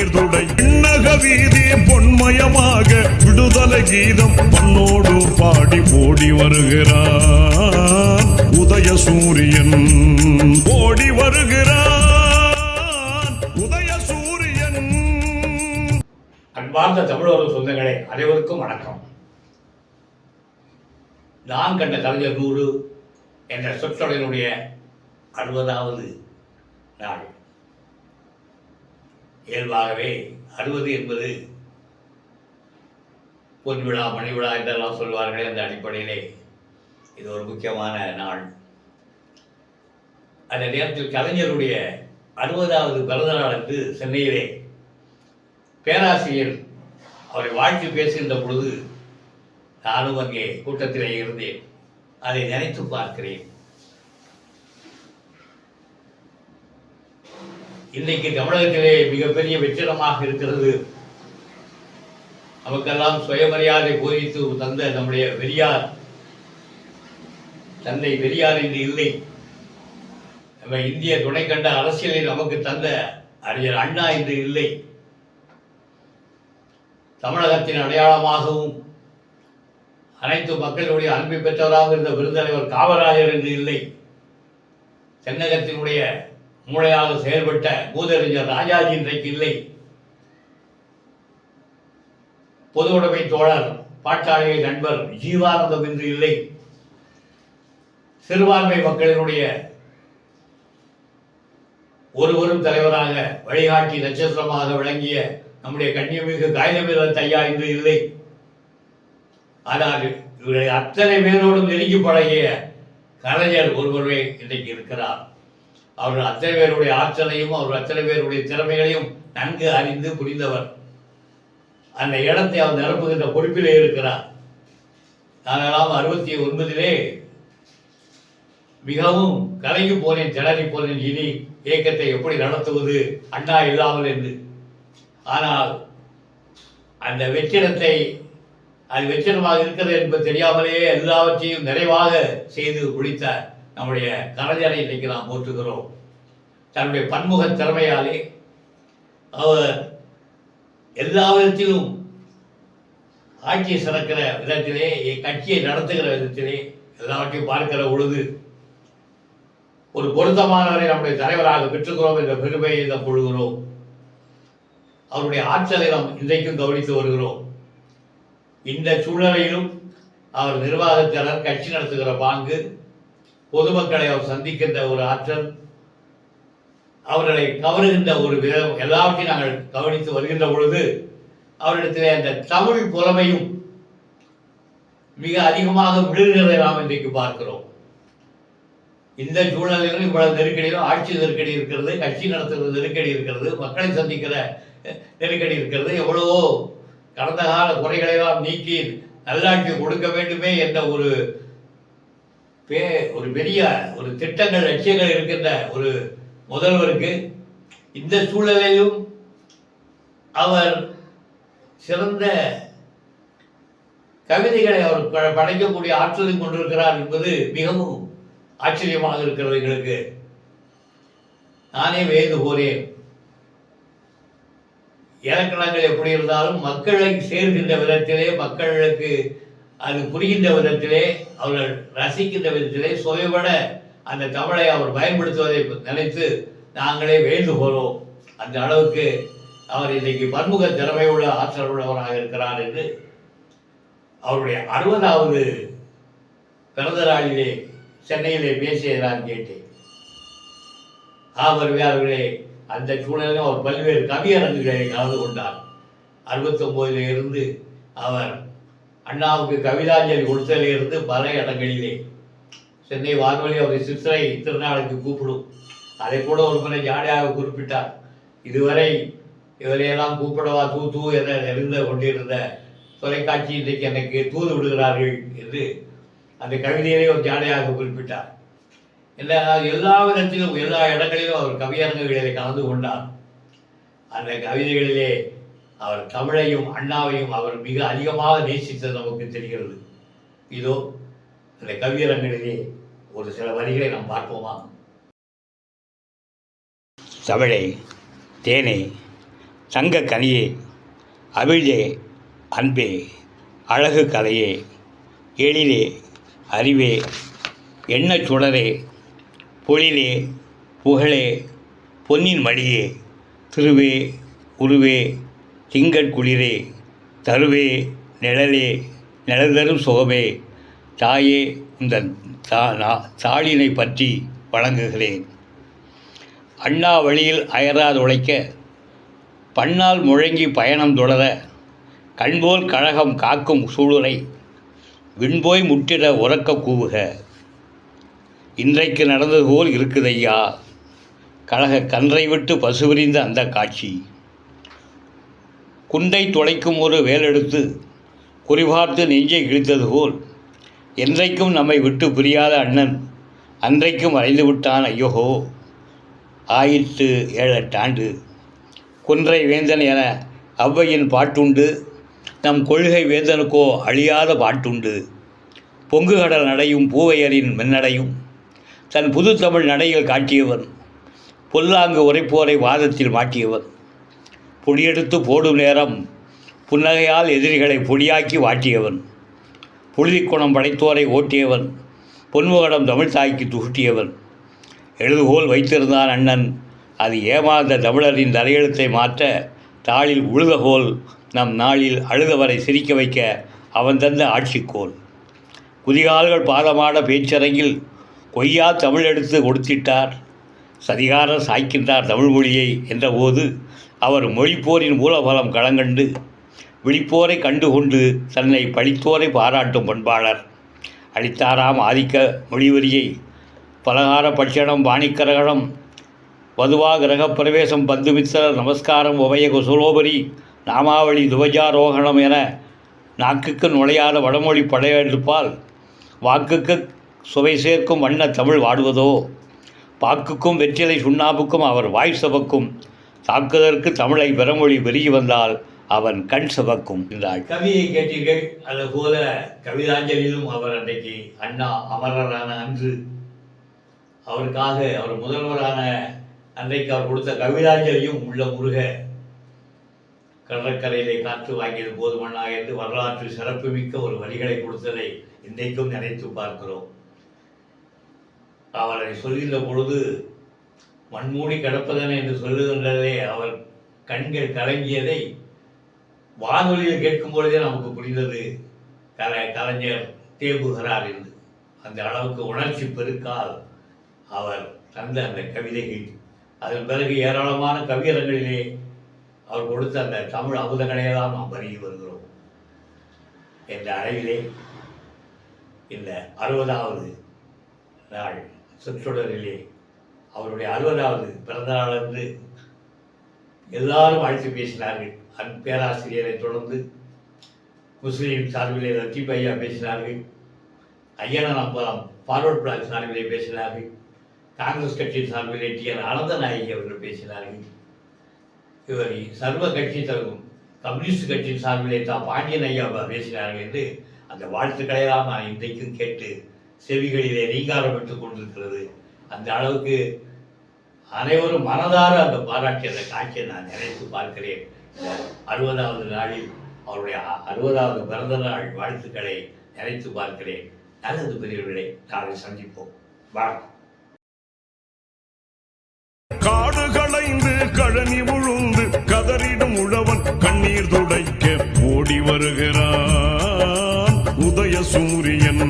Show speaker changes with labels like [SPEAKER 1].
[SPEAKER 1] நீர்துடை விண்ணக வீதி பொன்மயமாக விடுதலை கீதம் பண்ணோடு பாடி ஓடி வருகிறார். உதய சூரியன் ஓடி வருகிறார். உதய சூரியன்.
[SPEAKER 2] அன்பார்ந்த தமிழர் சொந்தங்களே அனைவருக்கும் வணக்கம். நான் கண்ட கலைஞர் நூறு என்ற சொற்றொடரினுடைய அறுபதாவது நாள். இயல்பாகவே அறுபது என்பது பொன் விழா மணி விழா என்றெல்லாம் சொல்வார்கள் அந்த அடிப்படையிலே. இது ஒரு முக்கியமான நாள். அந்த நேரத்தில் கலைஞருடைய அறுபதாவது பிறந்த நாளுக்கு சென்னையிலே பேராசிரியர் அவரை வாழ்த்து பேசுகின்ற பொழுது நானும் அங்கே கூட்டத்திலே இருந்தேன். அதை நினைத்து பார்க்கிறேன். இன்னைக்கு தமிழகத்திலே மிகப்பெரிய வெற்றிடமாக இருக்கிறது. நமக்கெல்லாம் சுயமரியாதை போதித்து தந்த நம்முடைய பெரியார். தந்தை பெரியார் என்று இல்லை. நம்ம இந்திய துணை கண்ட அரசியலை நமக்கு தந்த அறிஞர் அண்ணா என்று இல்லை. தமிழகத்தின் அடையாளமாகவும் அனைத்து மக்களுடைய அன்பை பெற்றவராக இருந்த விருந்தலைவர் காமராஜர் என்று இல்லை. தென்னகத்தினுடைய மூளையாக செயல்பட்ட மூதறிஞர் ராஜாஜி இன்றைக்கு இல்லை. பொது உடைமை தோழர் பாட்டாளியை நண்பர் ஜீவானந்தம் என்று இல்லை. சிறுபான்மை மக்களினுடைய ஒருவரும் தலைவராக வழிகாட்டி நட்சத்திரமாக விளங்கிய நம்முடைய கண்ணியமிகு காகிதமிழர் ஐயா இன்று இல்லை. ஆனால் இவரை அத்தனை பேரோடும் நெருங்கி பழகிய கலைஞர் ஒருவரே இன்றைக்கு இருக்கிறார். அவர் அத்தனை பேருடைய ஆற்றலையும் அவர் அத்தனை பேருடைய திறமைகளையும் நன்கு அறிந்து புரிந்தவர். அந்த இடத்தை அவர் நிரப்புகின்ற பொறுப்பிலே இருக்கிறார். நானெல்லாம் அறுபத்தி ஒன்பதிலே மிகவும் கலங்கி போனேன் திணறி போனேன். இனி இயக்கத்தை எப்படி நடத்துவது? அண்ணா இல்லாமல் என்று. ஆனால் அந்த வெற்றிடத்தை அது வெற்றிடமாக இருக்கிறது என்பது தெரியாமலேயே எல்லாவற்றையும் நிறைவாக செய்து முடித்தார். நம்முடைய கலைஞரை இன்றைக்கு நாம் போற்றுகிறோம். தன்னுடைய பன்முக திறமையாலே அவர் எல்லா விதத்திலும் ஆட்சியை சிறக்கிற விதத்திலே கட்சியை நடத்துகிற விதத்திலே எல்லாவற்றையும் பார்க்கிற பொழுது ஒரு பொருத்தமானவரை நம்முடைய தலைவராக பெற்றுக்கிறோம் என்ற பெருமையை நாம் கொள்கிறோம். அவருடைய ஆற்றலை நாம் இன்றைக்கும் கவனித்து வருகிறோம். இந்த சூழலிலும் அவர் நிர்வாகத்தினர் கட்சி நடத்துகிற பாங்கு பொதுமக்களை அவர் சந்திக்கின்ற ஒரு ஆற்றல் அவர்களை கவருகின்ற ஒரு விதம் எல்லாவற்றையும் நாங்கள் கவனித்து வருகின்ற பொழுது அவரிடத்தில் அந்த தமிழ் புலமையும் மிக அதிகமாக விழுகிறதை நாம் இன்றைக்கு பார்க்கிறோம். இந்த சூழ்நிலையிலும் இவ்வளவு நெருக்கடியிலும் ஆட்சி நெருக்கடி இருக்கிறது கட்சி நடத்துகிற நெருக்கடி இருக்கிறது மக்களை சந்திக்கிற நெருக்கடி இருக்கிறது. எவ்வளவோ கடந்த கால குறைகளை எல்லாம் நீக்கி நல்லாட்சி கொடுக்க வேண்டுமே என்ற ஒரு பே ஒரு பெரிய ஒரு திட்டங்கள் லட்சியங்கள் இருக்கின்ற ஒரு முதல்வருக்கு இந்த சூழலையும் அவர் சிறந்த கவிதைகளை அவர் ப- படைக்கக்கூடிய ஆற்றலையும் கொண்டிருக்கிறார் என்பது மிகவும் ஆச்சரியமாக இருக்கிறது எங்களுக்கு. நானே வேந்து போறேன் இலக்கணங்கள் எப்படி இருந்தாலும் மக்களை சேர்கின்ற விதத்திலே மக்களுக்கு அது புரிகின்ற விதத்திலே அவர்கள் ரசிக்கின்ற விதத்திலே சுயபட அந்த தமிழை அவர் பயன்படுத்துவதை நினைத்து நாங்களே வேண்டு போகிறோம் அந்த அளவுக்கு அவர் இன்றைக்கு பன்முக திறமை உள்ள ஆற்றல் உள்ளவராக இருக்கிறார் என்று அவருடைய அறுபதாவது பிறந்த நாளிலே சென்னையிலே பேசியதை நான் கேட்டேன். ஆமர் அவர்களே அந்த சூழலில் அவர் பல்வேறு கவியரங்குகளை கலந்து கொண்டார். அறுபத்தொம்போதில் இருந்து அவர் அண்ணாவுக்கு கவிதாஞ்சலி கொடுத்ததிலிருந்து பல இடங்களிலே. சென்னை வானொலி அவரை சித்திரை திருநாளுக்கு கூப்பிடும். அதை கூட ஒரு முறை ஜாலியாக குறிப்பிட்டார். இதுவரை இவரையெல்லாம் கூப்பிடவா தூ தூ என நெருங்க கொண்டிருந்த தொலைக்காட்சி இன்றைக்கு எனக்கு தூது விடுகிறார்கள் என்று அந்த கவிதையிலே ஒரு ஜாலியாக குறிப்பிட்டார். என்ன எல்லா விதத்திலும் எல்லா இடங்களிலும் அவர் கவியரங்குகளிலே கலந்து கொண்டார். அந்த கவிதைகளிலே அவர் தமிழையும் அண்ணாவையும் அவர் மிக அதிகமாக நேசித்தது நமக்கு தெரிகிறது. இதோ இந்த கவியரங்களிலே ஒரு சில வரிகளை நாம் பார்ப்போமா? தமிழே தேனே தங்க கனியே அவிழே அன்பே அழகு கலையே எழிலே அறிவே எண்ணச் சுடரே பொழிலே புகழே பொன்னின் மடியே திருவே உருவே திங்கள் குளிரே தருவே நிழலே நிழல்தரும் சுகமே தாயே இந்த தா நா- தாளினை பற்றி வழங்குகிறேன். அண்ணா வழியில் அயராது உழைக்க பன்னால் முழங்கி பயணம் தொடர கண்போல் கழகம் காக்கும் சூளுரை விண்போய் முற்றிட உறக்க கூவுக. இன்றைக்கு நடந்தது போல் இருக்குதையா கழக கன்றை விட்டு பசுவிரிந்த அந்த காட்சி. குண்டை துளைக்கும் ஒரு வேலெடுத்து குறிபார்த்து நெஞ்சை கிழித்தது போல் என்றைக்கும் நம்மை விட்டு பிரியாத அண்ணன் அன்றைக்கும் மறைந்து விட்டான் ஐயோஹோ ஆயிற்று ஏழெட்டாண்டு குன்றை வேந்தன் என அவ்வையின் பாட்டுண்டு நம் கொள்கை வேந்தனுக்கோ அழியாத பாட்டுண்டு. பொங்குகடல் நடையும் பூவையரின் மென்னடையும் தன் புது தமிழ் நடையில் காட்டியவன் பொல்லாங்கு உரைப்போரை வாதத்தில் மாட்டியவன். பொடியெடுத்து போடும் நேரம் புன்னகையால் எதிரிகளை பொடியாக்கி வாட்டியவன். புழுதிக்குணம் படைத்தோரை ஓட்டியவன். பொன்முகடம் தமிழ் தாய்க்கு துகுட்டியவன். எழுதுகோல் வைத்திருந்தான் அண்ணன். அது ஏமாந்த தமிழரின் தலையெழுத்தை மாற்ற தாளில் உழுதகோல் நம் நாளில் அழுதவரை சிரிக்க வைக்க அவன் தந்த ஆட்சிக்கோல். குதிகால்கள் பாதமாட பேச்சரங்கில் கொய்யா தமிழ் எடுத்து கொடுத்திட்டார். சதிகாரம் சாய்க்கின்றார் தமிழ் மொழியை என்றபோது அவர் மொழிப்போரின் மூலபலம் களங்கண்டு விழிப்போரை கண்டுகொண்டு தன்னை பழித்தோரை பாராட்டும் பண்பாளர். அளித்தாராம் ஆதிக்க மொழிவரியை பலகார பட்சணம் வாணிக்கரகணம் வதுவா கிரகப் பிரவேசம் பந்துமித்திரர் நமஸ்காரம் உபய குசுலோபரி நாமாவளி துவஜாரோகணம் என நாக்குக்கு நுழையாத வடமொழி படையெடுப்பால் வாக்குக்கு சுவை சேர்க்கும் வண்ண தமிழ் வாடுவதோ? பாக்குக்கும் வெற்றிலை சுண்ணாப்புக்கும் அவர் வாய் சபக்கும் தாக்குதற்கு தமிழை பிறமொழி பெருகி வந்தால் அவன் கண் சபக்கும் என்றாள். கவியை கேட்டீர்கள் அது போல கவிதாஞ்சலிலும் அவர் அன்றைக்கு அண்ணா அமரரான அன்று. அவருக்காக அவர் முதல்வரான அன்றைக்கு அவர் கொடுத்த கவிதாஞ்சலியும் உள்ள முருக கடற்கரையிலே காற்று வாங்கியது போதுமண்ணா என்று வரலாற்று சிறப்புமிக்க ஒரு வரிகளை கொடுத்ததை இன்றைக்கும் நினைத்து பார்க்கிறோம். அவரை சொல்கின்ற பொழுது மண்மூடி கிடப்பதன் என்று சொல்லுகின்றதே. அவர் கண்கள் கலங்கியதை வானொலியில் கேட்கும் பொழுதே நமக்கு புரிந்தது. கல கலைஞர் தேம்புகிறார் என்று. அந்த அளவுக்கு உணர்ச்சி பெருக்கால் அவர் தந்த அந்த கவிதைகள் அதன் பிறகு ஏராளமான கவியரங்களிலே அவர் கொடுத்த அந்த தமிழ் அமுதங்களையெல்லாம் நாம் பருகி வருகிறோம். என்ற அளவிலே இந்த அறுபதாவது நாள் சுற்றுடரிலே அவருடைய அறுபதாவது பிறந்த நாள் எல்லாரும் அழைத்து பேசினார்கள். அந் பேராசிரியரை தொடர்ந்து முஸ்லீம் சார்பிலே லத்தீப் ஐயா பேசினார்கள். ஐயனன் அம்பலம் ஃபார்வர்ட் பிளாக் சார்பிலே பேசினார்கள். காங்கிரஸ் கட்சியின் சார்பிலே டி என் அனந்தநாயகி அவர்கள் பேசினார்கள். இவர் சர்வ கட்சி தரும் கம்யூனிஸ்ட் கட்சியின் சார்பிலே தான் பாண்டியன் ஐயா பேசினார்கள் என்று அந்த வாழ்த்துக்களையெல்லாம் நான் இன்றைக்கும் கேட்டு செவிகளிலே ரீங்காரம் பெற்றுக் கொண்டிருக்கிறது. அந்த அளவுக்கு அனைவரும் மனதார அந்த பாராட்டிய அந்த காட்சியை நான் நினைத்து பார்க்கிறேன். அறுபதாவது நாளில் அவருடைய அறுபதாவது பிறந்த நாள் வாழ்த்துக்களை நினைத்து பார்க்கிறேன். நல்லது பெரியவர்களை நாளை சந்திப்போம். வணக்கம்.
[SPEAKER 1] காடு களைந்து கழனி உழுந்து கதறிடும் உழவன் கண்ணீர் துடைக்க ஓடி வருகிறான். உதய சூரியன்